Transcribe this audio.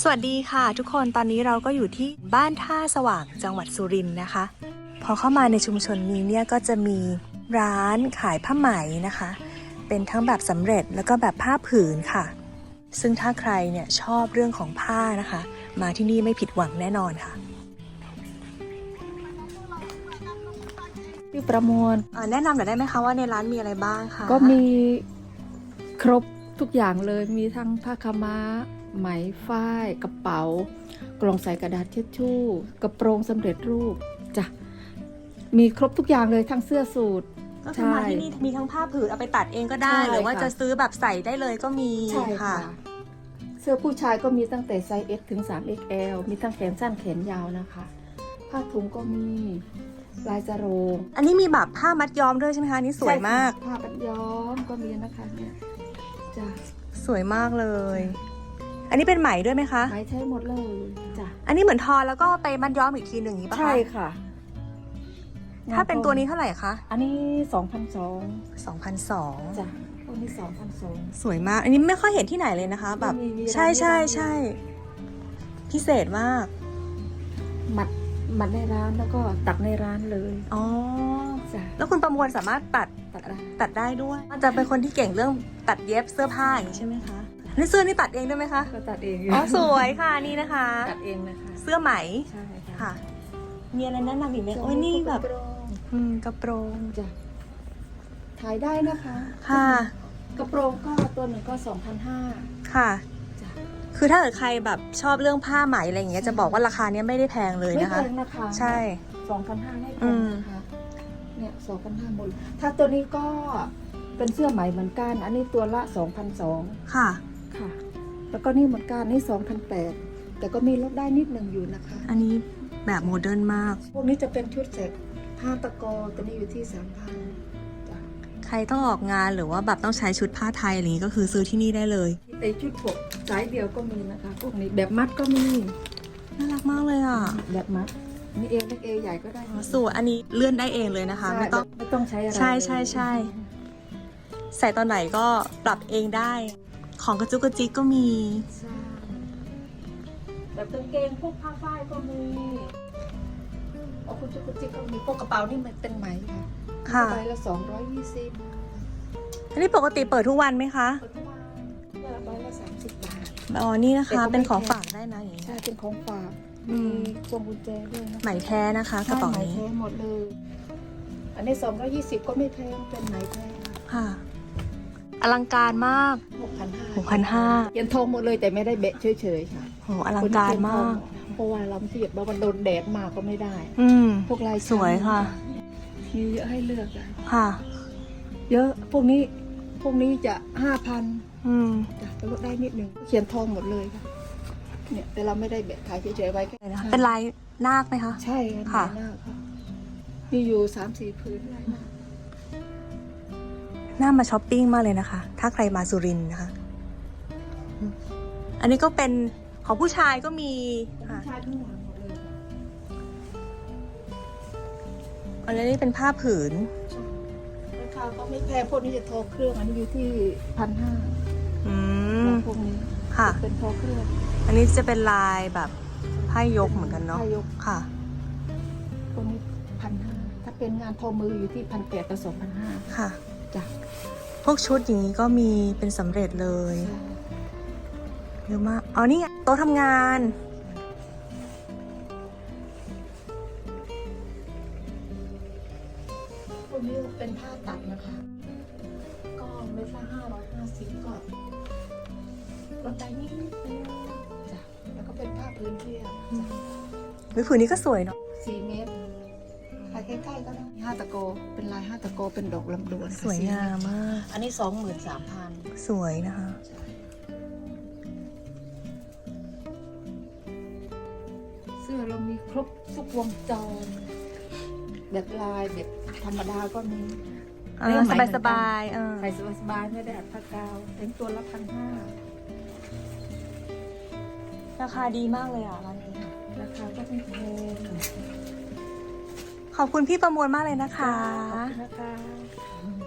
สวัสดีค่ะ ทุกคนตอนนี้เราก็อยู่ที่บ้านท่าสว่างจังหวัดสุรินทร์นะคะ พอเข้ามาในชุมชนนี้เนี่ยก็จะมีร้านขายผ้าไหมนะคะ เป็นทั้งแบบสำเร็จแล้วก็แบบผ้าผืนค่ะ ซึ่งถ้าใครเนี่ยชอบเรื่องของผ้านะคะ มาที่นี่ไม่ผิดหวังแน่นอนค่ะชื่อประมวลอ่าแนะนำหน่อยได้ไหมคะว่าในร้านมีอะไรบ้างคะก็มีครบทุกอย่างเลยมีทั้งผ้าขาวม้า ไหมฝ้าย กระเป๋า กล่องใส่กระดาษเช็ดชู่ กระโปรงสำเร็จรูปจ้ะมีครบทุกอย่างเลยทั้งเสื้อสูทก็คือมาที่นี่มีทั้งผ้าผืนเอาไปตัดเองก็ได้ใช่หรือว่าค่ะจะซื้อแบบใส่ได้เลยก็มีใช่ค่ะ เสื้อผู้ชายก็มีตั้งแต่ไซส์ S ถึง 3XL มีทั้งแขนสั้นแขนยาวนะคะ ผ้าถุงก็มีลายจโรง อันนี้มีแบบผ้ามัดย้อมด้วยใช่ไหมคะอันนี่สวยมากใช่ค่ะผ้าปัดย้อมก็มีนะคะเนี่ยจ้ะสวยมากเลย อันนี้เป็นไหมด้วยไหมคะ ไหมใช้หมดเลยจ้ะอันนี้เหมือนทอแล้วก็ไปมัดย้อมอีกทีหนึ่งอย่างนี้ปะคะใช่ค่ะ ถ้าเป็นตัวนี้เท่าไหร่คะอันนี้สองพันสอง2,002จ้ะตัวนี้สองพันสอง สวยมาก อันนี้ไม่ค่อยเห็นที่ไหนเลยนะคะ แบบมีมีใช่ร้านใช่มีร้านใช่พิเศษมากหมัดหมัดในร้านแล้วก็ตักในร้านเลยอ๋อจ้ะแล้วคุณประมวลสามารถตัดตัดได้ตัดได้ด้วยจะเป็นคนที่เก่งเรื่องตัดเย็บเสื้อผ้าอย่างนี้ใช่ไหมคะ นี่เสื้อนี่ตัดเองด้วยไหมคะ ก็ตัดเองอ๋อสวยค่ะนี่นะคะ ตัดเองนะคะ เสื้อไหม ใช่ค่ะ มีอะไรแนะนำอีกไหมจะโอ้ยนี่แบบกระโปรงอืมกระโปรงจ้ะขายได้นะคะ ค่ะ กระโปรงก็ตัวหนึ่งก็สองพันห้าค่ะจ้ะคือถ้าเกิดใครแบบชอบเรื่องผ้าไหมอะไรอย่างเงี้ยจะบอกว่าราคาเนี้ยไม่ได้แพงเลยไม่นะแพคะงนะคะ ใช่สองพันห้าไม่แพอืงมนะคะเนี่ยสองพันห้าหมด ถ้าตัวนี้ก็เป็นเสื้อไหมเหมือนกัน อันนี้ตัวละสองพันสองค่ะ ค่ะ แล้วก็นี่เหมือนกันนี่สองพันแปดแต่ก็มีลดได้นิดหนึ่งอยู่นะคะ อันนี้แบบโมเดิร์นมาก พวกนี้จะเป็นชุดเสร็จผ้าตะกอตัวนี้อยู่ที่สามพันจ้ะใครต้องออกงานหรือว่าแบบต้องใช้ชุดผ้าไทยอะไรอย่างงี้ก็คือซื้อที่นี่ได้เลยไอชุดผมสายเดียวก็มีนะคะพวกนี้แบบมัดก็มีน่ารักมากเลยอะแบบมัดนี่เอวเล็กเอวใหญ่ก็ได้อ๋อสวยอันนี้เลื่อนได้เองเลยนะคะใช่ไม่ต้องไม่ต้องใช้อะไรใช่ใช่ใช่ใส่ตอนไหนก็ปรับเองได้ ของกระจุกกระจิกก็มี ใช่แบบกางเกงพวกผ้าฝ้ายก็มีเอาคุณจุกจิกก็มีพวกกระเป๋านี่มันเป็นไหมค่ะค่ะใบละสองร้อยยี่สิบอันนี้ปกติเปิดทุกวันไหมคะปัจจุบันเนี่ยใบละสามสิบบาท อ๋อ นี่นะคะแต่ก็ไม่เป็นของแพงฝากได้นะอย่างนี้ใช่ เป็นของฝากอืมีมพวงกุญแจด้วยนะไหมแท้นะคะกระใช่เป๋าไหมนี้แท้หมดเลย อันนี้สองร้อยยี่สิบก็ไม่แพงเป็นไหมแท้ค่ะ อลังการมากหกพันห้า6,500เย็นทองหมดเลยแต่ไม่ได้เบะเฉยๆค่ะโหอลังการมาก เพราะว่าเราเทียบว่ามันโดนแดดมากก็ไม่ได้ อืม พวกลายสวยค่ะ มีเยอะให้เลือกอะค่ะ เยอะ พวกนี้ พวกนี้จะห้าพันอืมจะลดได้นิดนึงเขียนทองหมดเลยค่ะ เนี่ยแต่เราไม่ได้เบะขายเฉยๆไว้แค่เป็นลายนาคไหมคะ ใช่ค่ะค่ะหน้าค่ะมีอยู่สามสี่พื้นลายหน้า น่ามาช้อปปิ้งมากเลยนะคะ ถ้าใครมาสุรินทร์นะคะอืมอันนี้ก็เป็นของผู้ชายก็มีค่ะชายทั้งหมดหมดเลยอันนี้เป็นผ้าผืนราคาก็ไม่แพงพวกนี้จะโทรเครื่องอันนี้อยู่ที่พันห้าอืมพวกนี้ค่ะ เป็นโทรเครื่อง อันนี้จะเป็นลายแบบผ้ายกเหมือนกันเนาะผ้ายกค่ะพวกนี้พันห้าถ้าเป็นงานโทรมืออยู่ที่พันแปดกับสองพันห้าค่ะ จ้ะพวกชุดอย่างนี้ก็มีเป็นสำเร็จเลยเยอะมากอ๋อนี่ไงโต๊ะทำงานพวกนี้เป็นผ้าตัดนะคะ ก็เม็ดละห้าร้อยห้าสิบก็ลดได้นิดนึงจ้ะแล้วก็เป็นผ้าพื้นเรียบวิผืนนี้ก็สวยเนาะสี่เมตรไป ใกล้ๆก็ได้ห้าตะโก เป็นลายห้าตะโก เป็นดอกลำดวนสวยงามมาก อันนี้สองหมื่นสามพันสวยนะคะ เสื้อเรามีครบทุกวงจร แบบลายแบบธรรมดาก็มีอ่าเรื่องไหมสบายๆเออใส่สบายๆไม่ได้อัดผ้ากาวแต่งตัวละพันห้าราคาดีมากเลยอะร้านนี้ ราคาก็ไม่แพงข อบคุณพี่ประมวลมากเลยนะคะขอบคุณนะคะ